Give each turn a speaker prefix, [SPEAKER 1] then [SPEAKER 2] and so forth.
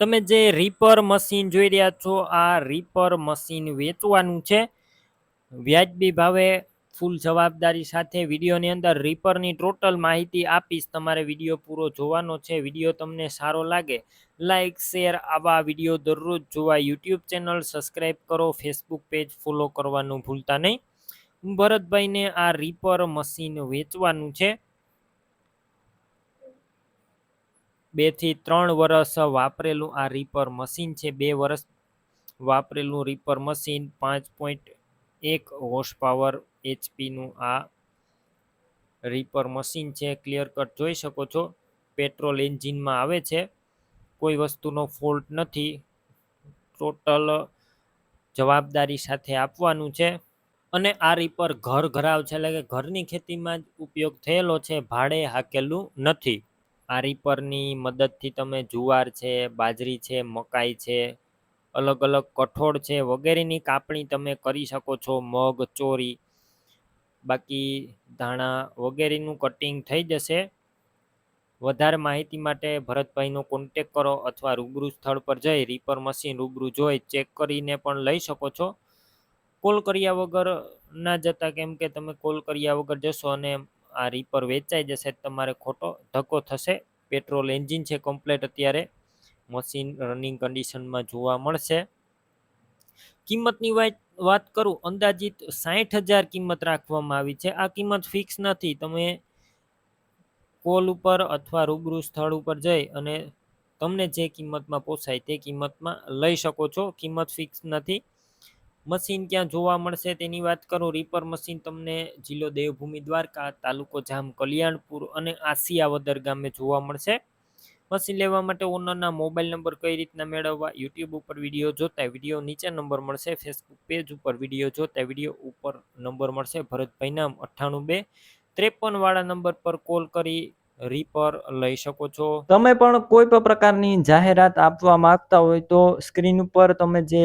[SPEAKER 1] તમે જે reaper machine જોઈ રહ્યા છો, આ રીપર મશીન વેચવાનું છે. વ્યાજબી ભાવે ફૂલ જવાબદારી સાથે વિડીયોની અંદર રીપરની ટોટલ માહિતી આપીશ. તમારે વીડિયો પૂરો જોવાનો છે, વીડિયો તમને સારો લાગે લાઇક શેર આવા વીડિયો દરરોજ જોવા યુટ્યુબ ચેનલ સબસ્ક્રાઈબ કરો ફેસબુક પેજ ફોલો કરવાનું ભૂલતા નહીં. ભરતભાઈને આ રીપર મશીન વેચવાનું છે. બેથી ત્રણ વર્ષ વાપરેલું આ રીપર મશીન છે. બે વર્ષ વાપરેલું રીપર મશીન પાંચ પોઈન્ટ એક હોર્સ પાવર એચપીનું આ રીપર મશીન છે. ક્લિયર કટ જોઈ શકો છો. પેટ્રોલ એન્જિનમાં આવે છે. કોઈ વસ્તુનો ફોલ્ટ નથી. ટોટલ જવાબદારી સાથે આપવાનું છે. અને આ રીપર ઘર ઘરાવ છે. એટલે કે ઘરની ખેતીમાં જ ઉપયોગ થયેલો છે. ભાડે હાકેલું નથી. આ રીપરની મદદથી તમે જુવાર છે, બાજરી છે, મકાઈ છે, અલગ અલગ કઠોળ છે, વગેરેની કાપણી તમે કરી શકો છો, મગ, ચોરી, બાકી ધાણા વગેરેનું કટિંગ થઈ જશે. વધારે માહિતી માટે ભરતભાઈનો કોન્ટેક કરો અથવા રૂબરૂ સ્થળ પર જઈ રીપર મશીન રૂબરૂ જોઈ ચેક કરીને પણ લઈ શકો છો. કોલ કર્યા વગર ના જતા કેમ કે તમે કોલ કર્યા વગર જશો અને આ રીપર વેચાઈ જશે તમારે ખોટો ધક્કો થશે. પેટ્રોલ એન્જિન છે કમ્પ્લેટ અત્યારે. મશીન રનિંગ કન્ડિશનમાં જોવા મળશે. કિંમતની વાત કરું, અંદાજિત સાઠ હજાર કિંમત રાખવામાં આવી છે. આ કિંમત ફિક્સ નથી. તમે કોલ ઉપર અથવા રૂબરૂ સ્થળ ઉપર જઈ અને તમને જે કિંમતમાં પોસાય તે કિંમતમાં લઈ શકો છો. કિંમત ફિક્સ નથી. મશીન ક્યાં જોવા મળશે તેની વાત કરું રીપર મશીન તમને જિલ્લો દેવભૂમિ દ્વારકા, તાલુકો જામ કલ્યાણપુર અને આસિયાવદર ગામે જોવા મળશે. મશીન લેવા માટે ઓનરના મોબાઈલ નંબર કઈ રીતના મેળવવા, યુટ્યુબ ઉપર વીડિયો જોતા વીડિયો નીચે નંબર મળશે ફેસબુક પેજ ઉપર વીડિયો જોતા વીડિયો ઉપર નંબર મળશે, ભરતભાઈ નામ અઠ્ઠાણું બે, ત્રેપનવાળા નંબર પર કોલ કરી રીપર લઈ શકો છો.
[SPEAKER 2] તમે પણ કોઈ પણ પ્રકારની જાહેરાત આપવા માંગતા હોય તો સ્ક્રીન ઉપર તમે જે